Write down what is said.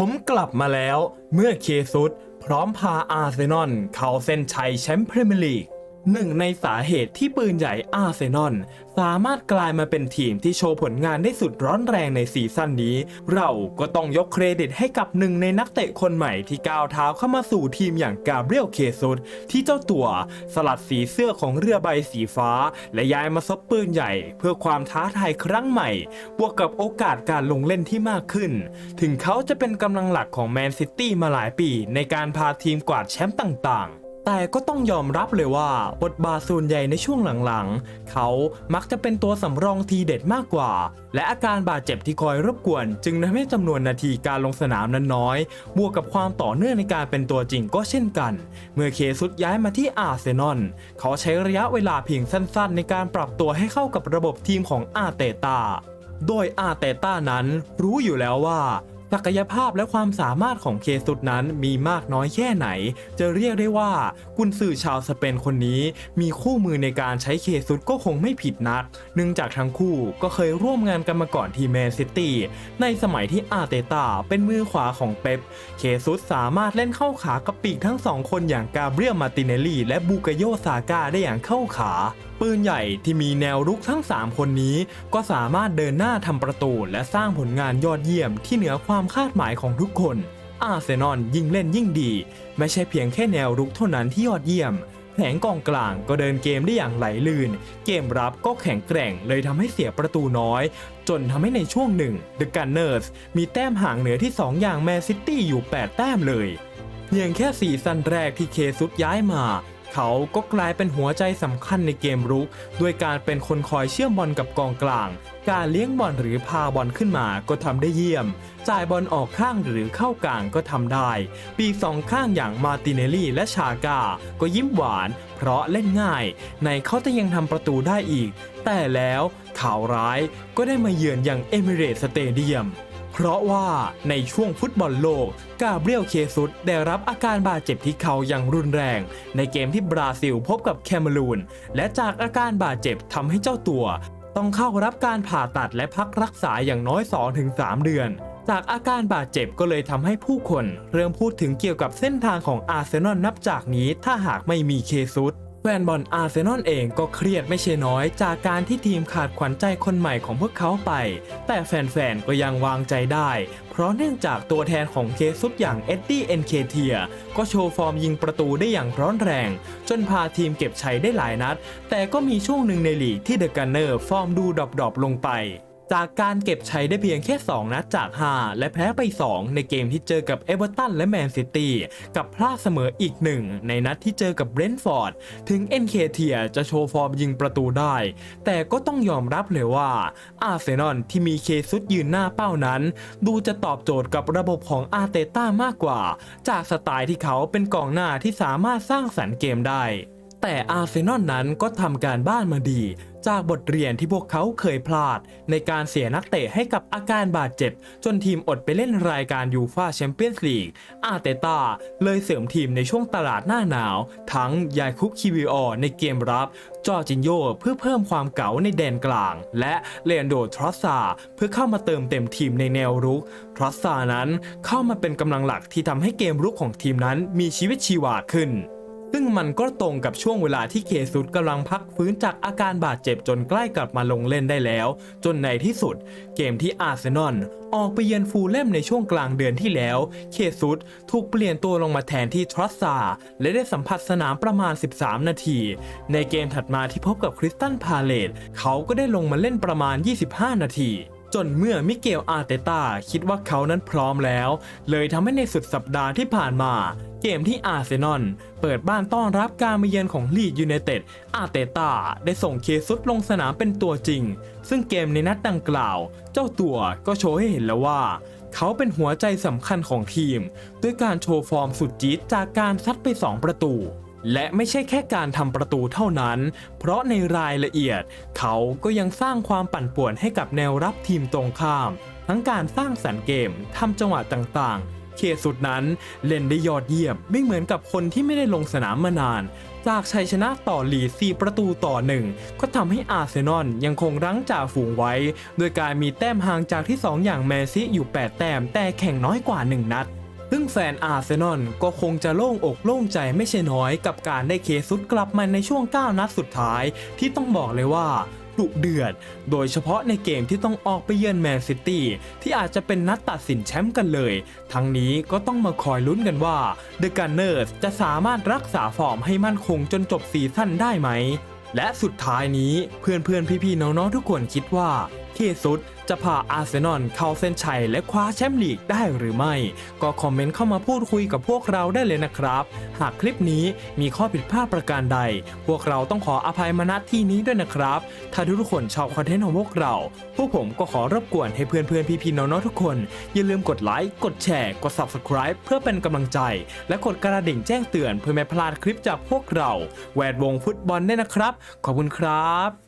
ผมกลับมาแล้วเมื่อเคซุสพร้อมพาอาร์เซนอลเข้าเส้นชัยแชมป์พรีเมียร์ลีก หนึ่งในสาเหตุที่ปืนใหญ่อาร์เซนอลสามารถกลายมาเป็นทีมที่โชว์ผลงานได้สุดร้อนแรงในซีซั่นนี้ เราก็ต้องยกเครดิตให้กับหนึ่งในนักเตะคนใหม่ที่ก้าวเท้าเข้ามาสู่ทีมอย่างกาเบรียลเคซุสที่เจ้าตัวสลัดสีเสื้อของเรือใบสีฟ้า และย้ายมาซบปืนใหญ่ เพื่อความท้าทายครั้งใหม่ บวกกับโอกาสการลงเล่นที่มากขึ้น ถึงเขาจะเป็นกำลังหลักของแมนซิตี้มาหลายปีในการพาทีมกวาดแชมป์ต่างๆ แต่ก็ต้องยอมรับเลยว่า บทบาทส่วนใหญ่ในช่วงหลังๆ เขามักจะเป็นตัวสำรองทีเด็ดมากกว่า และอาการบาดเจ็บที่คอยรบกวน จึงทำให้จำนวนนาทีการลงสนามนั้นน้อย บวกกับความต่อเนื่องในการเป็นตัวจริงก็เช่นกัน เมื่อเคซุสย้ายมาที่อาร์เซนอลเขาใช้ระยะเวลาเพียงสั้นๆ ในการปรับตัวให้เข้ากับระบบทีมของอาเตตาโดยอาเตต้านั้นรู้อยู่แล้วว่า ศักยภาพและความสามารถของเคซุสนั้นมีมากน้อยแค่ไหน จะเรียกได้ว่ากุนสื่อชาวสเปนคนนี้ มีคู่มือในการใช้เคซุสก็คงไม่ผิดนัก เนื่องจากทั้งคู่ก็เคยร่วมงานกันมาก่อนที่แมนซิตี้ในสมัยที่อาร์เตต้าเป็นมือขวาของเป๊ป เคซุสสามารถเล่นเข้าขากับปีกทั้งสองคนอย่างกาเบรียลมาติเนลลี่และบูกาโยซาก้าได้อย่างเข้าขา ปืนใหญ่ที่มีแนวรุกทั้ง 3 คนนี้ ก็สามารถเดินหน้าทำประตูและสร้างผลงานยอดเยี่ยมที่เหนือความคาดหมายของทุกคน อาร์เซนอลยิ่งเล่นยิ่งดี ไม่ใช่เพียงแค่แนวรุกเท่านั้นที่ยอดเยี่ยมแผงกองกลางก็เดินเกมได้อย่างไหลลื่น เกมรับก็แข็งแกร่งเลยทำให้เสียประตูน้อย จนทำให้ในช่วงหนึ่ง The Gunners มีแต้มห่างเหนือที่ 2 อย่างแมนซิตี้อยู่ 8 แต้มเลยเพียงแค่สีซันแรกที่เคซุสย้ายมา เขาก็กลายเป็นหัวใจสำคัญในเกมรุก ด้วยการเป็นคนคอยเชื่อมบอลกับกองกลาง การเลี้ยงบอลหรือพาบอลขึ้นมาก็ทำได้เยี่ยม จ่ายบอลออกข้างหรือเข้ากลางก็ทำได้ ปีสองข้างอย่างมาติเนลลี่และชากา ก็ยิ้มหวาน เพราะเล่นง่าย ในเขาจะยังทำประตูได้อีก แต่แล้วข่าวร้ายก็ได้มาเยือนอย่างเอมิเรตสเตเดียม เพราะว่าในช่วงฟุตบอลโลก กาเบรียลเคซุสได้รับอาการบาดเจ็บที่เข่าอย่างรุนแรง ในเกมที่บราซิลพบกับแคเมรูน และจากอาการบาดเจ็บทำให้เจ้าตัว ต้องเข้ารับการผ่าตัดและพักรักษาอย่างน้อย 2-3 เดือนจากอาการบาดเจ็บก็เลยทำให้ผู้คน เริ่มพูดถึงเกี่ยวกับเส้นทางของอาร์เซนอลนับจากนี้ถ้าหากไม่มีเคซุส แฟนบอลอาร์เซนอลเองก็เครียดไม่ใช่น้อย จากการที่ทีมขาดขวัญใจคนใหม่ของพวกเขาไป แต่แฟนๆ ก็ยังวางใจได้ เพราะเนื่องจากตัวแทนของเคซุสอย่างเอ็ดดี้เอ็นเคเทียก็โชว์ฟอร์มยิงประตูได้อย่างร้อนแรง จนพาทีมเก็บชัยได้หลายนัด แต่ก็มีช่วงหนึ่งในลีกที่เดอะกันเนอร์ฟอร์มดูดรอปๆลงไป จากการเก็บใชัยได้เพียงแค่ 2 นัดจาก 5 และแพ้ไป 2 ในเกมที่เจอกับเอเวอร์ตันและแมนซิตี้กับพลาดเสมออีกหนึ่งในนัดที่เจอกับเบรนท์ฟอร์ด ถึง NK เทียจะโชว์ฟอร์มยิงประตูได้ แต่ก็ต้องยอมรับเลยว่าอาร์เซนอลที่มีเคซุสยืนหน้าเป้านั้น ดูจะตอบโจทย์กับระบบของอาร์เตต้ามากกว่า จากสไตล์ที่เขาเป็นกองหน้าที่สามารถสร้างสรรค์เกมได้ แต่อาร์เซนอลนั้นก็ทำการบ้านมาดี จากบทเรียนที่พวกเขาเคยพลาด ในการเสียนักเตะให้กับอาการบาดเจ็บ จนทีมอดไปเล่นรายการยูฟาแชมเปี้ยนส์ลีก อาร์เตตาเลยเสริมทีมในช่วงตลาดหน้าหนาว ทั้งยายคุกคิวิออในเกมรับ จอจินโยเพื่อเพิ่มความเก๋าในแดนกลาง และเลนโดทรอสซาเพื่อเข้ามาเติมเต็มทีมในแนวรุกทรอสซานั้นเข้ามาเป็นกำลังหลักที่ทำให้เกมรุกของทีมนั้นมีชีวิตชีวาขึ้น ซึ่งมันก็ตรงกับช่วงเวลาที่เคซุสกำลังพักฟื้นจากอาการบาดเจ็บจนใกล้กลับมาลงเล่นได้แล้ว จนในที่สุด เกมที่อาร์เซนอลออกไปเยือนฟูลเลมในช่วงกลางเดือนที่แล้ว เคซุสถูกเปลี่ยนตัวลงมาแทนที่ทรัสซา และได้สัมผัสสนามประมาณ 13 นาที ในเกมถัดมาที่พบกับคริสตันพาเลตเขาก็ได้ลงมาเล่นประมาณ 25 นาที จนเมื่อมิเกลอาร์เตตาคิดว่าเขานั้นพร้อมแล้ว เลยทำให้ในสุดสัปดาห์ที่ผ่านมา เกมที่อาร์เซนอลเปิดบ้านต้อนรับการมาเยือนของลีดยูไนเต็ดอาร์เตตาได้ส่งเคซุสลงสนามเป็นตัวจริง ซึ่งเกมในนัดดังกล่าว เจ้าตัวก็โชว์ให้เห็นแล้วว่า เขาเป็นหัวใจสำคัญของทีม ด้วยการโชว์ฟอร์มสุดจี๊ดจากการซัดไป 2 ประตู และไม่ใช่แค่การทำประตูเท่านั้น เพราะในรายละเอียด เขาก็ยังสร้างความปั่นป่วนให้กับแนวรับทีมตรงข้าม ทั้งการสร้างสรรค์เกมทำจังหวะต่างๆ เคสุดนั้นเล่นได้ยอดเยี่ยมไม่เหมือนกับคนที่ไม่ได้ลงสนามมานาน จากชัยชนะต่อลีด4ประตูต่อหนึ่งก็ทำให้อาร์เซนอลยังคงรั้งจ่าฝูงไว้ โดยการมีแต้มห่างจากที่ 2 อย่างแมซีอยู่ 8 แต้มแต่แข่งน้อยกว่า 1 นัด ซึ่งแฟนอาร์เซนอลก็คงจะโล่งอกโล่งใจไม่ใช่น้อยกับการได้เคซุดกลับมาในช่วง 9 นัดสุดท้าย ที่ต้องบอกเลยว่าดุเดือด โดยเฉพาะในเกมที่ต้องออกไปเยือนแมนซิตี้ที่อาจจะเป็นนัดตัดสินแชมป์กันเลย ทั้งนี้ก็ต้องมาคอยลุ้นกันว่าเดอะกันเนอร์สจะสามารถรักษาฟอร์มให้มั่นคงจนจบซีซั่นได้ไหม และสุดท้ายนี้เพื่อนเพื่อนๆพี่ๆน้องๆทุกคนคิดว่า เคซุด จะพาอาร์เซนอลเข้าเส้นชัยและคว้าแชมป์ลีกได้หรือไม่ ก็คอมเมนต์เข้ามาพูดคุยกับพวกเราได้เลยนะครับ หากคลิปนี้มีข้อผิดพลาดประการใด พวกเราต้องขออภัยมาณที่นี้ด้วยนะครับ ถ้าทุกคนชอบคอนเทนต์ของพวกเรา พวกผมก็ขอรบกวนให้เพื่อนๆพี่ๆน้องๆทุกคน อย่าลืมกดไลค์กดแชร์กด subscribe เพื่อเป็นกำลังใจ และกดกระดิ่งแจ้งเตือนเพื่อไม่พลาดคลิปจากพวกเรา แวดวงฟุตบอลได้นะครับ ขอบคุณครับ